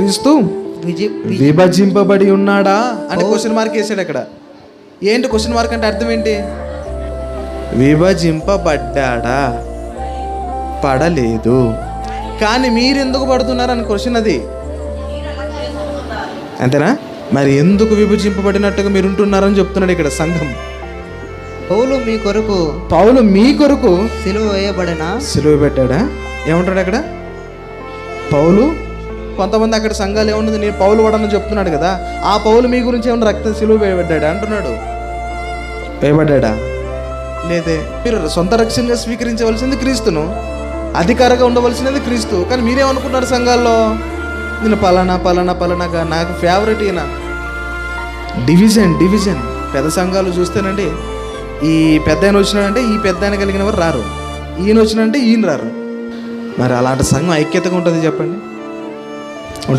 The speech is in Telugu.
క్రీస్తు విభజింపబడి ఉన్నాడా? అని క్వశ్చన్ మార్క్ వేసాడు అక్కడ. ఏంటి క్వశ్చన్ మార్క్ అంటే అర్థం ఏంటి? విభజింపబడ్డాడా? పడలేదు. కానీ మీరు ఎందుకు పడుతున్నారు అని క్వశ్చన్ అది. అంతేనా? మరి ఎందుకు విభజింపబడినట్టుగా మీరు ఉంటున్నారని చెప్తున్నాడు ఇక్కడ సంఘం. పౌలు మీ కొరకు పౌలు మీ కొరకు సిలువ వేయబడిన? సిలువ పెట్టాడా? ఏమంటాడు అక్కడ? పౌలు కొంతమంది అక్కడ సంఘాలు ఏమున్నది నేను పౌలు పడని చెప్తున్నాడు కదా. ఆ పౌలు మీ గురించి ఏమన్నా రక్తం సిలువ వేయబడ్డాడా? అంటున్నాడు. వేయబడ్డాడా? లేదే. మీరు సొంత రక్షణగా స్వీకరించవలసింది క్రీస్తును. అధికారంగా ఉండవలసినది క్రీస్తు. కానీ మీరేమనుకున్నారు సంఘాల్లో? నేను పలానా పలానా పలానాగా. నాకు ఫేవరెట్ ఈయన. డివిజన్ డివిజన్ పెద్ద సంఘాలు చూస్తేనండి ఈ పెద్ద ఆయన వచ్చినాడంటే ఈ పెద్ద ఆయన కలిగిన వారు రారు. ఈయన వచ్చినాడంటే ఈయన రారు. మరి అలాంటి సంఘం ఐక్యతగా ఉంటుంది చెప్పండి.